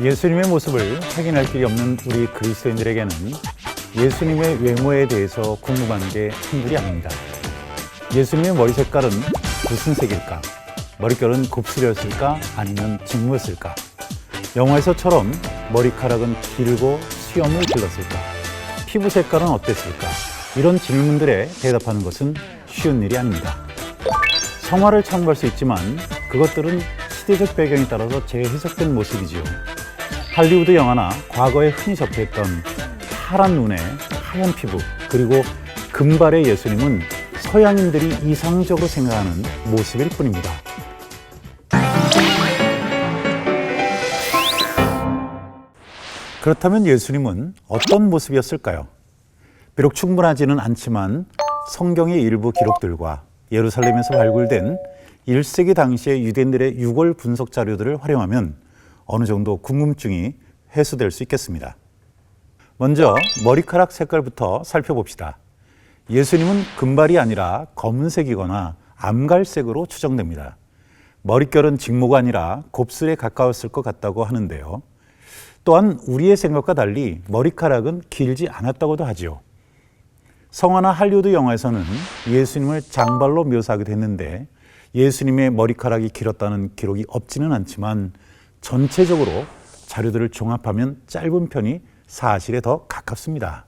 예수님의 모습을 확인할 길이 없는 우리 그리스도인들에게는 예수님의 외모에 대해서 궁금한 게 한둘이 아닙니다. 예수님의 머리 색깔은 무슨 색일까? 머릿결은 곱슬이었을까? 아니면 직무였을까? 영화에서처럼 머리카락은 길고 수염을 길렀을까? 피부 색깔은 어땠을까? 이런 질문들에 대답하는 것은 쉬운 일이 아닙니다. 성화를 참고할 수 있지만 그것들은 시대적 배경에 따라서 재해석된 모습이지요. 할리우드 영화나 과거에 흔히 접했던 파란 눈에 하얀 피부 그리고 금발의 예수님은 서양인들이 이상적으로 생각하는 모습일 뿐입니다. 그렇다면 예수님은 어떤 모습이었을까요? 비록 충분하지는 않지만 성경의 일부 기록들과 예루살렘에서 발굴된 1세기 당시의 유대인들의 유골 분석 자료들을 활용하면 어느 정도 궁금증이 해소될 수 있겠습니다. 먼저 머리카락 색깔부터 살펴봅시다. 예수님은 금발이 아니라 검은색이거나 암갈색으로 추정됩니다. 머릿결은 직모가 아니라 곱슬에 가까웠을 것 같다고 하는데요. 또한 우리의 생각과 달리 머리카락은 길지 않았다고도 하지요. 성화나 할리우드 영화에서는 예수님을 장발로 묘사하기도 했는데 예수님의 머리카락이 길었다는 기록이 없지는 않지만 전체적으로 자료들을 종합하면 짧은 편이 사실에 더 가깝습니다.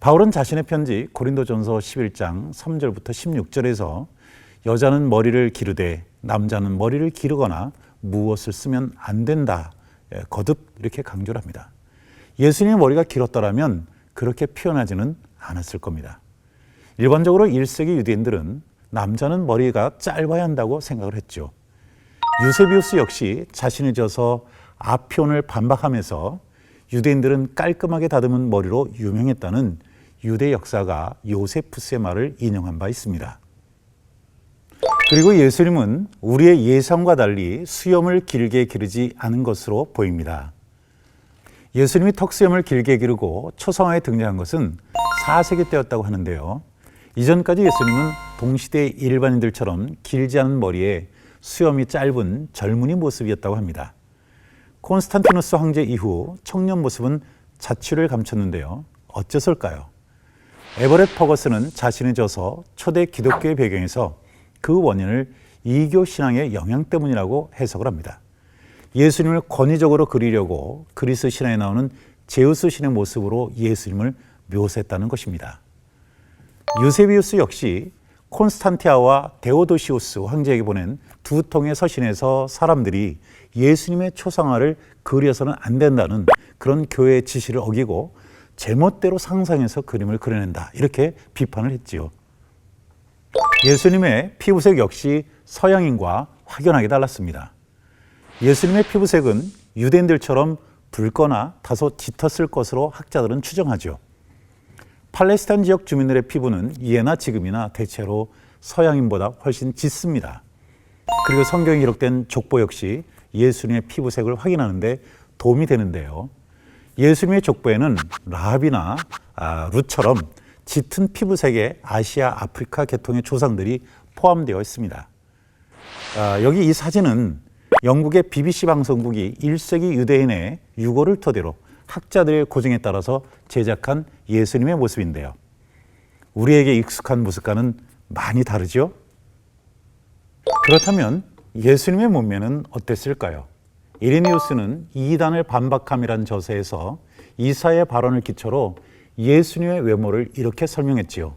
바울은 자신의 편지 고린도전서 11장 3절부터 16절에서 여자는 머리를 기르되 남자는 머리를 기르거나 무엇을 쓰면 안 된다. 예, 거듭 이렇게 강조를 합니다. 예수님의 머리가 길었더라면 그렇게 표현하지는 않았을 겁니다. 일반적으로 1세기 유대인들은 남자는 머리가 짧아야 한다고 생각을 했죠. 유세비우스 역시 자신을 져서 아편을 반박하면서 유대인들은 깔끔하게 다듬은 머리로 유명했다는 유대 역사가 요세푸스의 말을 인용한 바 있습니다. 그리고 예수님은 우리의 예상과 달리 수염을 길게 기르지 않은 것으로 보입니다. 예수님이 턱수염을 길게 기르고 초상화에 등장한 것은 4세기 때였다고 하는데요. 이전까지 예수님은 동시대 일반인들처럼 길지 않은 머리에 수염이 짧은 젊은이 모습이었다고 합니다. 콘스탄티누스 황제 이후 청년 모습은 자취를 감췄는데요. 어째서일까요? 에버렛 퍼거스는 자신의 저서 초대 기독교의 배경에서 그 원인을 이교 신앙의 영향 때문이라고 해석을 합니다. 예수님을 권위적으로 그리려고 그리스 신화에 나오는 제우스 신의 모습으로 예수님을 묘사했다는 것입니다. 유세비우스 역시 콘스탄티아와 데오도시우스 황제에게 보낸 두 통의 서신에서 사람들이 예수님의 초상화를 그려서는 안 된다는 그런 교회의 지시를 어기고 제멋대로 상상해서 그림을 그려낸다 이렇게 비판을 했지요. 예수님의 피부색 역시 서양인과 확연하게 달랐습니다. 예수님의 피부색은 유대인들처럼 붉거나 다소 짙었을 것으로 학자들은 추정하죠. 팔레스타인 지역 주민들의 피부는 이해나 지금이나 대체로 서양인보다 훨씬 짙습니다. 그리고 성경에 기록된 족보 역시 예수님의 피부색을 확인하는데 도움이 되는데요. 예수님의 족보에는 라합이나 아, 룻처럼 짙은 피부색의 아시아, 아프리카 계통의 조상들이 포함되어 있습니다. 아, 여기 이 사진은 영국의 BBC 방송국이 1세기 유대인의 유고를 토대로 학자들의 고증에 따라서 제작한 예수님의 모습인데요. 우리에게 익숙한 모습과는 많이 다르죠? 그렇다면 예수님의 몸매는 어땠을까요? 이레니우스는 이단을 반박함이란 저서에서 이사의 발언을 기초로 예수님의 외모를 이렇게 설명했지요.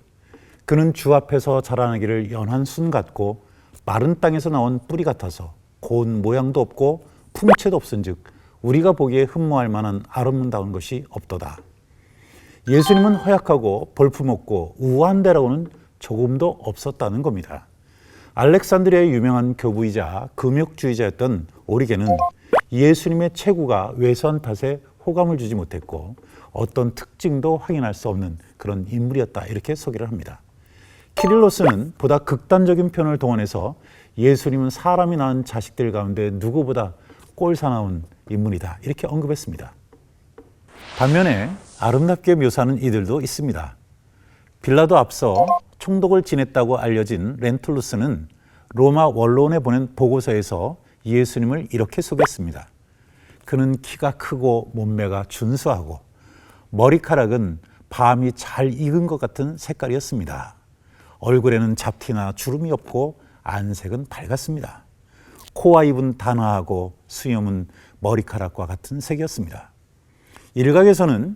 그는 주 앞에서 자라나기를 연한 순 같고 마른 땅에서 나온 뿌리 같아서 고운 모양도 없고 풍채도 없은즉 우리가 보기에 흠모할 만한 아름다운 것이 없도다. 예수님은 허약하고 볼품없고 우아한 데라고는 조금도 없었다는 겁니다. 알렉산드리아의 유명한 교부이자 금욕주의자였던 오리게는 예수님의 체구가 외선 탓에 호감을 주지 못했고 어떤 특징도 확인할 수 없는 그런 인물이었다 이렇게 소개를 합니다. 키릴로스는 보다 극단적인 편을 동원해서 예수님은 사람이 낳은 자식들 가운데 누구보다 꼴사나운 인물이다 이렇게 언급했습니다. 반면에 아름답게 묘사하는 이들도 있습니다. 빌라도 앞서 총독을 지냈다고 알려진 렌툴루스는 로마 원로원에 보낸 보고서에서 예수님을 이렇게 소개했습니다. 그는 키가 크고 몸매가 준수하고 머리카락은 밤이 잘 익은 것 같은 색깔이었습니다. 얼굴에는 잡티나 주름이 없고 안색은 밝았습니다. 코와 입은 단아하고 수염은 머리카락과 같은 색이었습니다. 일각에서는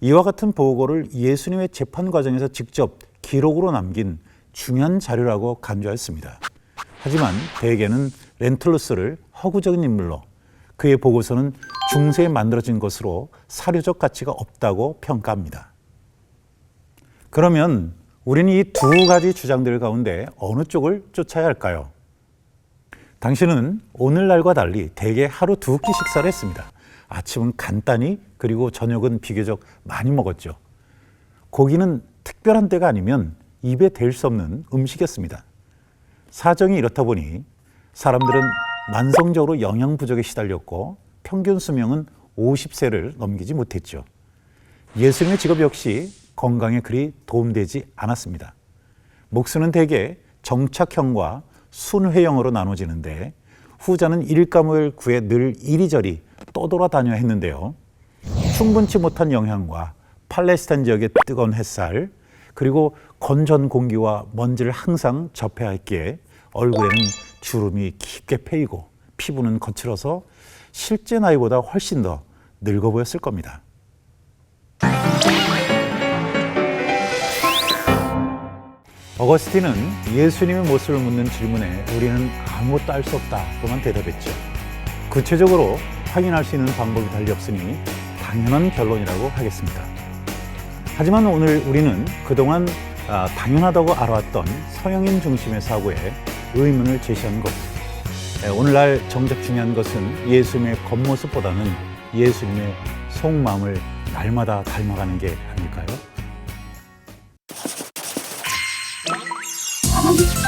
이와 같은 보고를 예수님의 재판 과정에서 직접 기록으로 남긴 중요한 자료라고 간주하였습니다. 하지만 대개는 렌틀루스를 허구적인 인물로 그의 보고서는 중세에 만들어진 것으로 사료적 가치가 없다고 평가합니다. 그러면 우리는 이 두 가지 주장들 가운데 어느 쪽을 쫓아야 할까요? 당신은 오늘날과 달리 대개 하루 두 끼 식사를 했습니다. 아침은 간단히 그리고 저녁은 비교적 많이 먹었죠. 고기는 특별한 때가 아니면 입에 댈 수 없는 음식이었습니다. 사정이 이렇다 보니 사람들은 만성적으로 영양 부족에 시달렸고 평균 수명은 50세를 넘기지 못했죠. 예수님의 직업 역시 건강에 그리 도움되지 않았습니다. 목수는 대개 정착형과 순회형으로 나눠지는데 후자는 일감을 구해 늘 이리저리 떠돌아다녀 했는데요. 충분치 못한 영양과 팔레스타인 지역의 뜨거운 햇살 그리고 건전 공기와 먼지를 항상 접해야 했기에 얼굴에는 주름이 깊게 패이고 피부는 거칠어서 실제 나이보다 훨씬 더 늙어 보였을 겁니다. 어거스틴은 예수님의 모습을 묻는 질문에 우리는 아무것도 알 수 없다고만 대답했죠. 구체적으로 확인할 수 있는 방법이 달리 없으니 당연한 결론이라고 하겠습니다. 하지만 오늘 우리는 그동안 아, 당연하다고 알아왔던 서양인 중심의 사고에 의문을 제시하는 것. 에, 오늘날 정작 중요한 것은 예수님의 겉모습보다는 예수님의 속마음을 날마다 닮아가는 게 아닐까요? Bye.